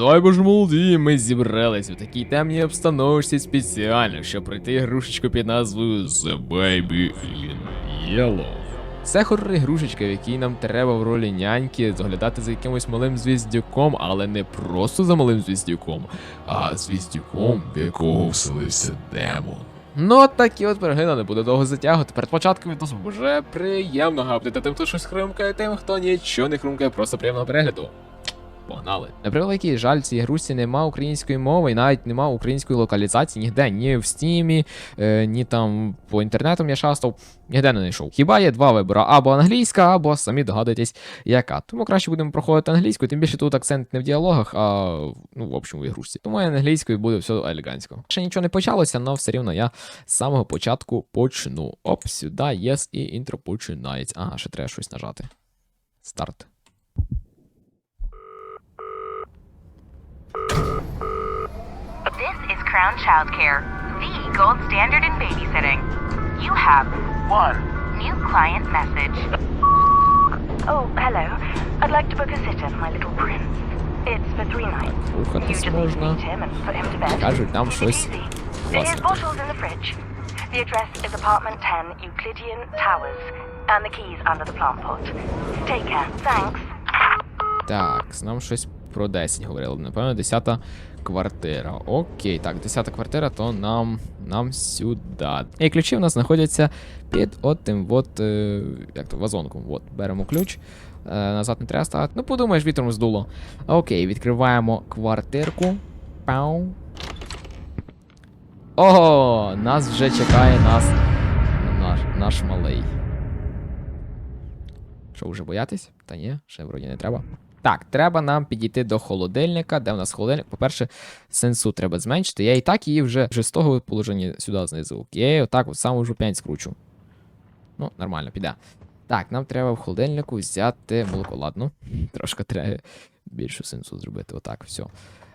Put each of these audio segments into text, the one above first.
Дай боже молоді, ми зібрались у такій темній обстановці спеціально, щоб пройти ігрушечку під назвою The Baby in Yellow. Це хоррор ігрушечка, в якій нам треба в ролі няньки доглядати за якимось малим звіздюком, але не просто за малим звіздюком, а звіздюком, в якого вселився демон. Ну, такі от перегини не буде довго затягувати. Перед початком відносу вже приємно гапнути тим, хто щось хрумкає, тим, хто нічого не хрумкає, просто приємного перегляду. Погнали. На превеликий жаль, цій грушці нема української мови і навіть нема української локалізації ніде, ні в стімі, е, ні там по інтернету я шастав, ніде не знайшов. Хіба є два вибори: або англійська, або самі догадуєтесь, яка. Тому краще будемо проходити англійською, тим більше тут акцент не в діалогах, а ну, в общем, в ігрушці. Тому я англійською буде все елегантсько. Ще нічого не почалося, але все рівно я з самого початку почну. Оп, сюди, yes, і інтро починається. Ага, ще треба щось нажати. Старт. Crown Childcare, the gold standard in babysitting. You have one new client message. Oh, hello. I'd like to book a sitter for my little prince. It's for three nights. You Рухатись just need to можна. meet him and put him to bed. Кажуть, там Easy щось peasy. There's класне. bottles in the fridge. The address is apartment 10 Euclidean Towers, and the keys under the plant pot. Take care. Thanks. Так, нам щось про 10 говорили. Напевно, 10 квартира. Окей, так, 10 квартира, то нам нам сюди. І ключі у нас знаходяться під отим от, е, як то, вазонком. От, беремо ключ. Е, назад не треба ставити. Ну, подумаєш, вітром здуло. Окей, відкриваємо квартирку. Пау. Ого, нас вже чекає нас. Наш, наш малий. Що, вже боятись? Та ні, ще вроді не треба. Так, треба нам підійти до холодильника. Де в нас холодильник? По-перше, сенсу треба зменшити. Я і так її вже, вже з того положення сюди знизу. Окей, отак от саму жупень скручу. Ну, нормально, піде. Так, нам треба в холодильнику взяти молоко. Ладно, трошки треба більшу сенсу зробити. Отак, все.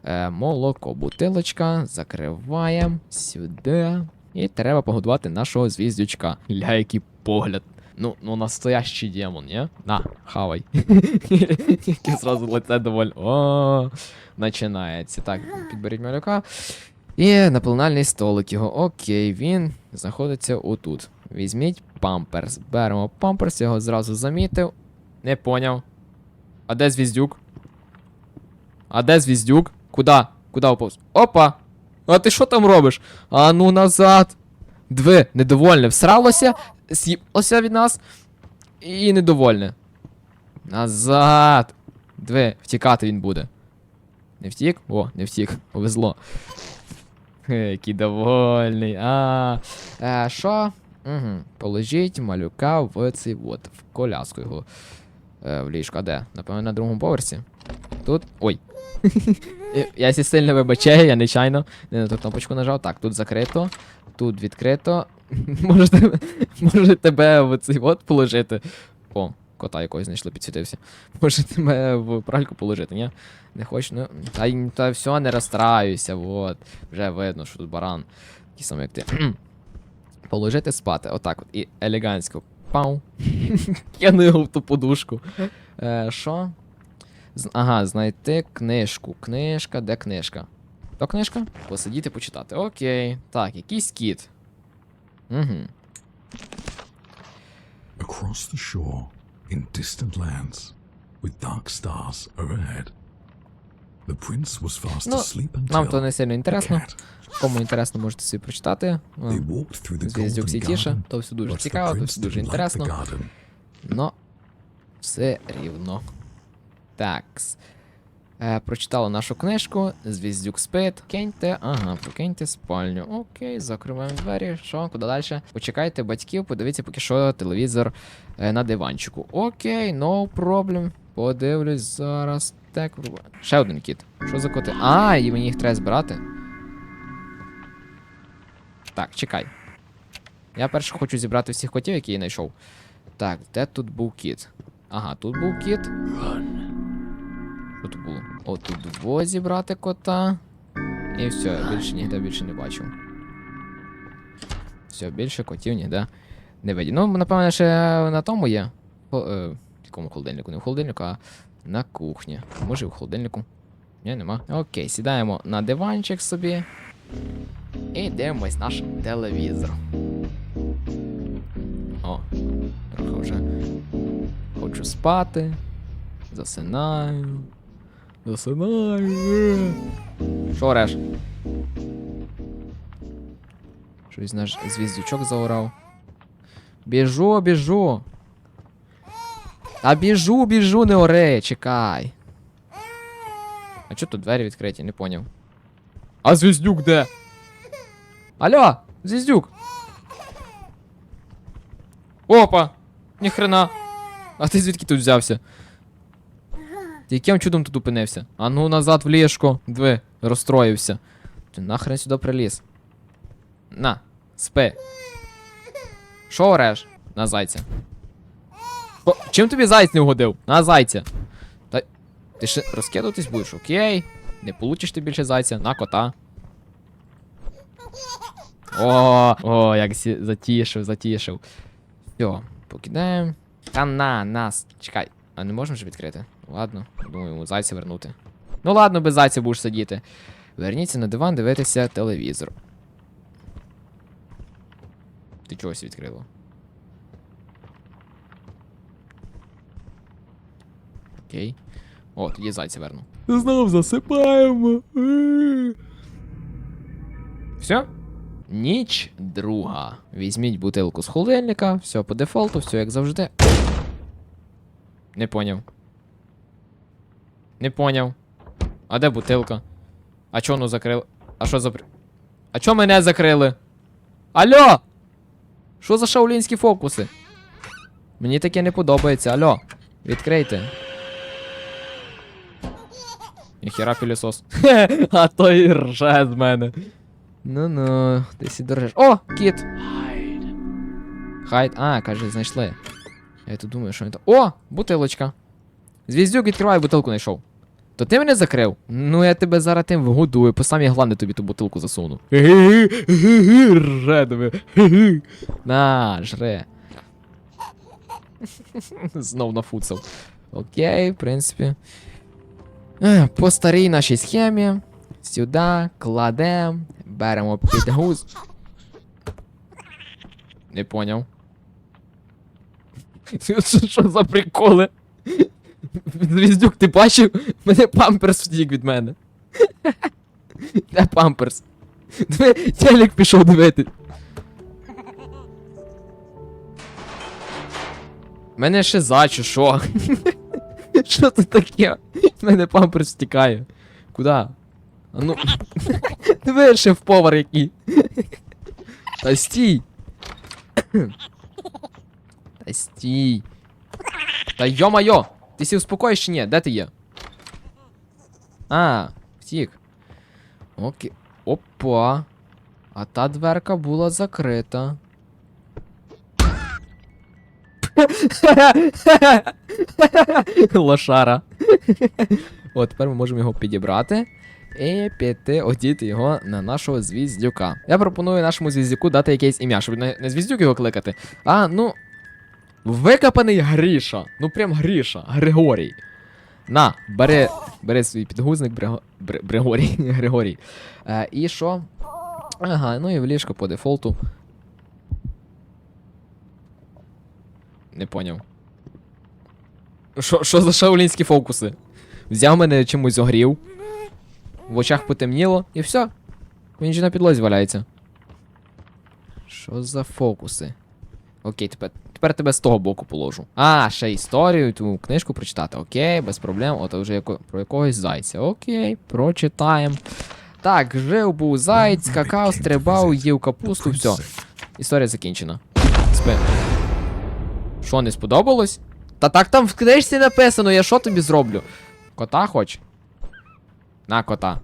Е, молоко, бутилочка, закриваємо сюди. І треба погодувати нашого звіздючка. Ля, який погляд. Ну, ну настоящий демон, не? На, хавай. Яке зразу лице доволі. О, починається. Так, підберіть малюка. І на пленальний столик його. Окей, він знаходиться отут. Візьміть памперс. Беремо памперс, його зразу замітив. Не поняв. А де звіздюк? А де звіздюк? Куда? Куда уповз? Опа! А ти що там робиш? А ну назад! Дви, недовольне, всралося, з'їблося від нас і недовольне. Назад! Дви, втікати він буде. Не втік? О, не втік, повезло. Хе, який довольний. А, е, що? Угу. Положіть малюка в цей от, в коляску його. Е, в ліжко. А де? Напевно, на другому поверсі. Тут. Ой. Я сі сильно вибачаю, я нечайно не на ту кнопочку нажав. Так, тут закрито, тут відкрито. Може тебе, може тебе в цей от положити. О, кота якогось знайшли, підсвітився. Може тебе в пральку положити, ні? Не хочу, ну. Та, та все, не розстраюся, от. Вже видно, що тут баран. Такий самий, як ти. Положити спати. Отак от. І елегантсько. Пау. Кину його в ту подушку. Е, Що? З- Ага, знайти книжку. Книжка, де книжка? То книжка? Посидіти, почитати. Окей. Так, якийсь кіт. Угу. Across the shore, in distant lands, with dark stars overhead, the prince was fast Ну, asleep until Нам то не сильно інтересно. Кому інтересно, можете собі прочитати. Звіздюк Сітіше, garden, то все дуже цікаво, то все дуже інтересно. Но все рівно. Такс. Е, прочитали нашу книжку. Звіздюк спить. Киньте, ага, покиньте спальню. Окей, закриваємо двері. Що, куди далі? Почекайте батьків, подивіться поки що телевізор е, на диванчику. Окей, no problem. Подивлюсь зараз. Так, ще один кіт. Що за коти? А, і мені їх треба збирати. Так, чекай. Я перше хочу зібрати всіх котів, які я знайшов. Так, де тут був кіт? Ага, тут був кіт. Що тут було? О, тут двоє зібрати кота. І все, більше ніде більше не бачу. Все, більше котів ніде не виді. Ну, напевно, ще на тому є. О, е, в якому холодильнику? Не в холодильнику, а на кухні. Може, і в холодильнику. Ні, нема. Окей, сідаємо на диванчик собі. І дивимось наш телевізор. О, трохи вже хочу спати. Засинаю. Засинаю. Що реш? Щось наш звіздючок заорав. Біжу, біжу. Та біжу, біжу, не оре, чекай. А чого тут двері відкриті, не поняв. А звіздюк де? Алло, звіздюк. Опа! Ніхрена. А ти звідки тут взявся? Яким чудом тут опинився? А ну назад в ліжко. Диви, розстроївся. Ти нахрен сюди приліз. На, спи. Що ореш? На зайця. О, чим тобі зайць не угодив? На зайця. Та ти ще розкидуватись будеш, окей. Не получиш ти більше зайця, на кота. О, о, як затішив, затішив. Все, покидаємо. Та на, нас. Чекай. А не можемо ж відкрити? Ладно, думаю, йому зайця вернути. Ну ладно, без зайця будеш сидіти. Верніться на диван дивитися телевізор. Ти чогось відкрило? Окей. О, тоді зайця верну. Знов засипаємо. Все? Ніч друга. Візьміть бутилку з холодильника, все по дефолту, все як завжди. Не поняв. Не поняв. А де бутилка? А чо ну закрили? А що за А чо мене закрили? Алло! Що за шаулінські фокуси? Мені таке не подобається. Алло, відкрийте. Ніхіра пілісос. а то і рже з мене. Ну-ну, ти сі дорожеш. О, кіт! Хайд. А, каже, знайшли. Я тут думаю, що він то. О! Бутилочка. Звіздюк, відкривай бутилку знайшов. То ти мене закрив? Ну я тебе зараз тим вгодую, по самі гланди тобі ту бутилку засуну. На, жре. Знов нафуцав. Окей, в принципі. По старій нашій схемі. Сюди кладемо, беремо під гуз. Не поняв. Що, за приколи? Звіздюк, ти бачив? Мене памперс втік від мене. Де памперс? Диви, телек пішов дивити. Мене ще за чи що? Що це таке? В мене памперс втікає. Куда? А ну. Диви, шеф повар який. Та стій. Та стій. Та йо-майо! Ти сі успокоїш чи ні? Де ти є? А, втік. Окей. Опа. А та дверка була закрита. Лошара. От, тепер ми можемо його підібрати і піти одіти його на нашого звіздюка. Я пропоную нашому звіздюку дати якесь ім'я, щоб не звіздюк його кликати. А, ну. Викопаний Гріша. Ну прям Гріша. Григорій. На, бери, бери свій підгузник, Бриго, Бри. Григорій. Е, і що? Ага, ну і в ліжко по дефолту. Не поняв. Що що за шаулінські фокуси? Взяв мене чимось огрів. В очах потемніло, і все. Він же на підлозі валяється. Що за фокуси? Окей, тепер, тепер тебе з того боку положу. А, ще історію, ту книжку прочитати. Окей, без проблем. От вже яко, про якогось зайця. Окей, прочитаємо. Так, жив був зайць, скакав, стрибав, їв капусту, все. Історія закінчена. Спи. Що, не сподобалось? Та так там в книжці написано, я що тобі зроблю? Кота хоч? На кота.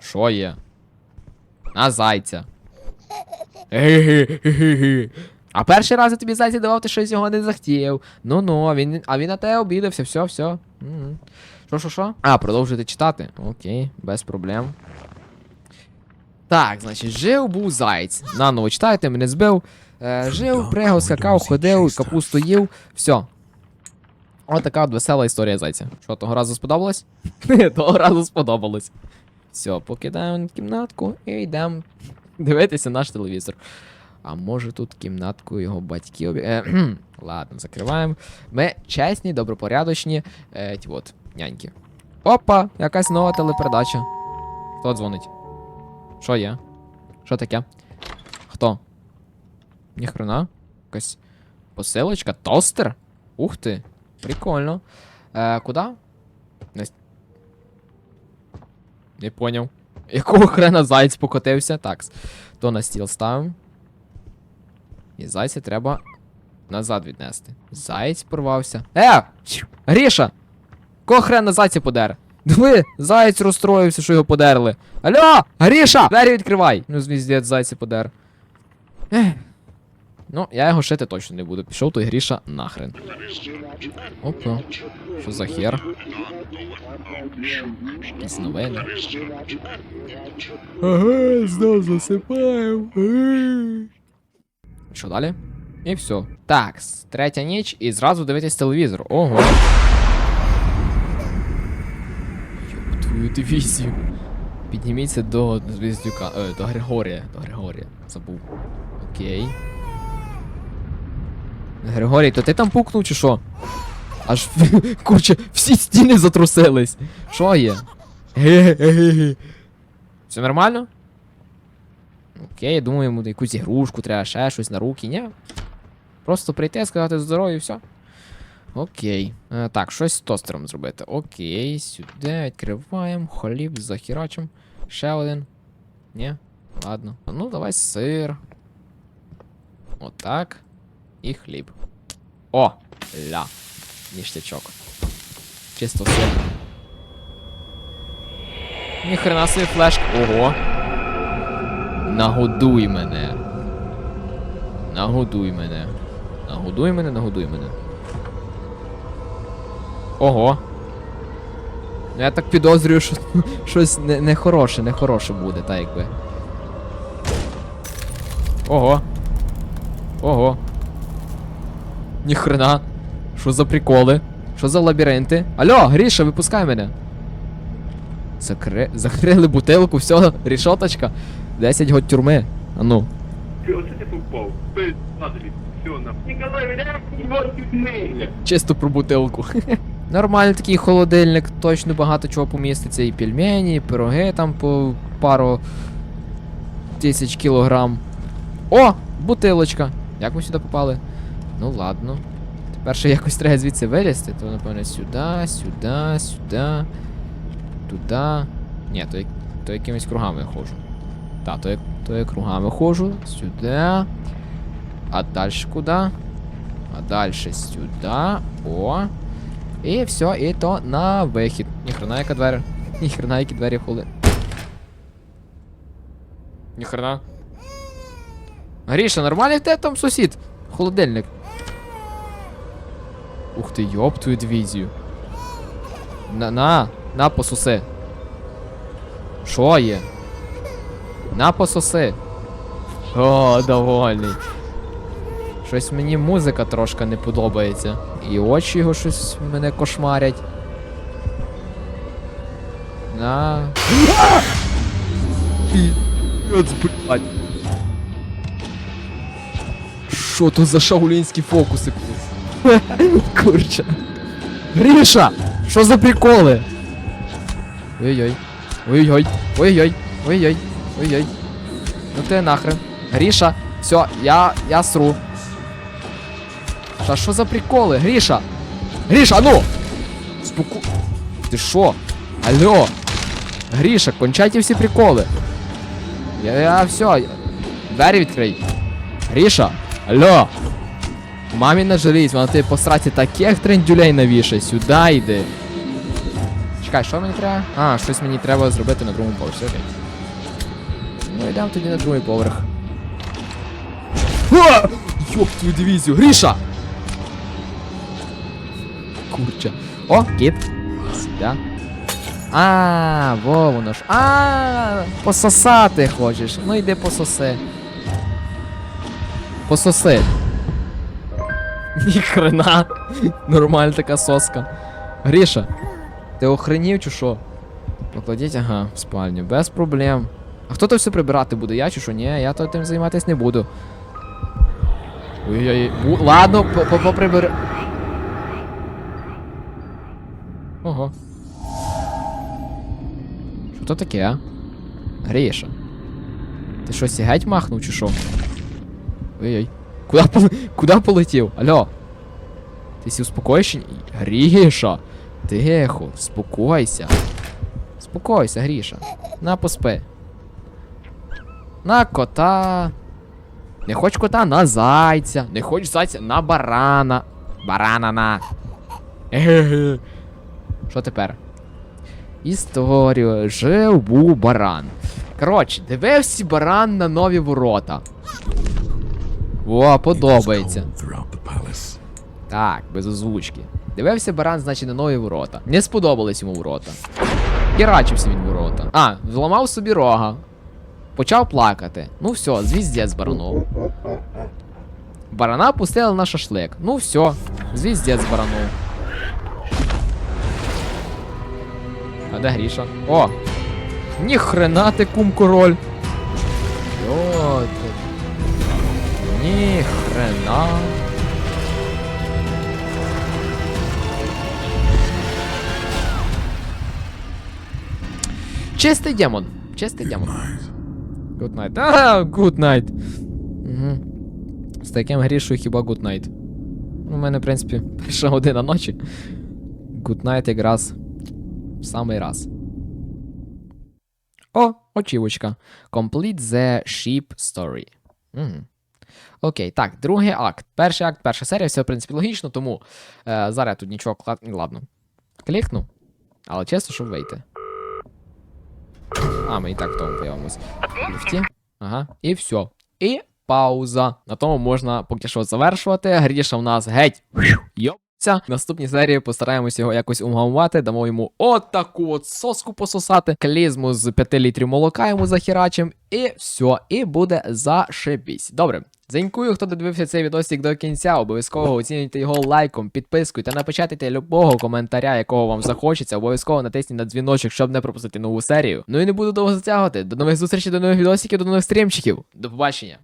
Що є? На зайця. А перший раз я тобі зайця давав, ти щось його не захотів. Ну ну, він, а він на тебе обідався, все, все. Що, що, що? А, продовжуєте читати? Окей, без проблем. Так, значить, жив був зайць. Наново читайте, мене збив. Е, жив, пригав, скакав, ходив, капусту їв. Все. Ось така от весела історія зайця. Що, того разу сподобалось? того разу сподобалось. Все, покидаємо кімнатку і йдемо дивитися наш телевізор. А може тут кімнатку його батьків. Е, ладно, закриваємо. Ми чесні, добропорядочні. Е, от, няньки. Опа, якась нова телепередача. Хто дзвонить? Що є? Що таке? Хто? Ніхрена? Якась посилочка? Тостер? Ух ти. Прикольно. Е, куди? Не... Не поняв. Якого хрена зайць покотився? Так. То на стіл ставимо. І зайця треба назад віднести. Заєць порвався. Е! Гріша! Кого хрена зайця подер? Диви, заєць розстроївся, що його подерли. Алло! Гріша! Двері відкривай! Ну, звіздець, зайця подер. Ех. Ну, я його шити точно не буду. Пішов той Гріша нахрен. Опа. Що за хер? Якісь новини. Ага, знов засипаємо. Що далі? І все. Так, третя ніч і зразу дивитись телевізор. Ого. Йоп, твою дивізію. Підніміться до Звіздюка. Е, до Григорія. До Григорія. Забув. Окей. Григорій, то ти там пукнув чи що? Аж курче, всі стіни затрусились. Що є? Все нормально? Окей, я думаю, йому якусь ігрушку треба, ще щось на руки, ні? Просто прийти, сказати здоров'я і все. Окей. Е, так, щось з тостером зробити. Окей, сюди відкриваємо. Хліб з захірачем. Ще один. Ні? Ладно. Ну, давай сир. Отак. І хліб. О! Ля. Ніштячок. Чисто сир. Ніхрена собі флешка. Ого. Нагодуй мене. Нагодуй мене. Нагодуй мене, нагодуй мене. Ого. Ну, Я так підозрюю, що щось не- нехороше, нехороше буде, так якби. Ого. Ого. Ніхрена. Що за приколи? Що за лабіринти? Алло, Гріша, випускай мене. Закри... Закрили бутилку, все, рішоточка. 10 год тюрми. А ну. Чисто про бутилку. Нормальний такий холодильник, точно багато чого поміститься. І пельмені, і пироги там по пару тисяч кілограм. О! Бутилочка! Як ми сюди попали? Ну ладно. Тепер ще якось треба звідси вилізти, то напевно сюди, сюди, сюди, туди. Ні, то, то якимись кругами я ходжу. Так, то, як- то я кругами ходжу, сюди. А далі куди? А далі сюди. О. І все, і то на вихід. Ніхрена яка двері. Ніхрена які двері хули. Ніхрена. Гріша, нормальний в тебе там сусід? Холодильник. Ух ти, йоп твою дивізію. На, на, на пососи. Що є? На пососи. О, довольний. Щось мені музика трошки не подобається. І очі його щось мене кошмарять. На. Що то за шаулінські фокуси? Курча. Гріша! Що за приколи? Ой-ой. Ой-ой. Ой-ой. Ой-ой. Ой-ой. Ну ти нахрен. Гріша, все, я. я сру. Та що за приколи? Гріша! Гріша, ну! Споку... Ти що? Алло! Гріша, кончайте всі приколи. Я, я все. Двері відкрий. Гріша! Алло! Мамі не жалість, вона тобі по сраці таких трендюлей навішає. Сюди йди. Чекай, що мені треба? А, щось мені треба зробити на другому поверсі, окей. Ну йдемо тоді на другий поверх. Йоп твою дивізію, Гріша! Курча. О, кіт. Сюда. А, во воно ж. А, пососати хочеш. Ну йди пососи. Пососи. Ніхрена. Нормальна така соска. Гріша, ти охренів чи що? Покладіть, ага, в спальню, без проблем. А хто то все прибирати буде? Я чи що? Ні, я то тим займатися не буду. Ой-ой-ой. Ладно, по- по- поприбер. Ого. Що то таке, а? Гріша. Ти щось і геть махнув чи що? Ой-ой. Куда, пол... Куда полетів? Алло. Ти сі успокоїш? Гріша. Тихо, спокойся. Спокойся, Гріша. На поспи. На кота. Не хоч кота на зайця. Не хоч зайця на барана. Барана на. Еге. Що тепер? Історію. Жив був баран. Коротше, дивився баран на нові ворота. О, подобається. Так, без озвучки. Дивився баран, значить, на нові ворота. Не сподобались йому ворота. Херачився він ворота. А, зламав собі рога. Почав плакати. Ну все, звіздець баранув. Барана пустили на шашлик. Ну все, звіздець баранув. А де Гріша? О! Ніхрена ти кум король. Йо, ти. Ніхрена. Чистий демон. Чистий демон. Good night. Ага, good night. Угу. З таким грішою хіба good night. Ну, у мене, в принципі, перша година ночі. Good night якраз в самий раз. О, очівочка. Complete the sheep story. Угу. Окей, так, другий акт. Перший акт, перша серія, все, в принципі, логічно, тому е, зараз я тут нічого клад... Ладно. Клікну. Але чесно, щоб вийти. А, ми і так в тому появимось. Ліфті. Ага, і все. І пауза. На тому можна поки що завершувати. Гріша в нас геть. Йопця. В наступній серії постараємося його якось умгамувати, дамо йому от таку от соску пососати, клізму з 5 літрів молока йому захерачим, і все, і буде зашибісь. Добре. Дзенькую, хто додивився цей відосик до кінця, обов'язково оцінюйте його лайком, підпискою та напечатайте любого коментаря, якого вам захочеться. Обов'язково натисніть на дзвіночок, щоб не пропустити нову серію. Ну і не буду довго затягувати. До нових зустрічей, до нових відосиків, до нових стрімчиків. До побачення.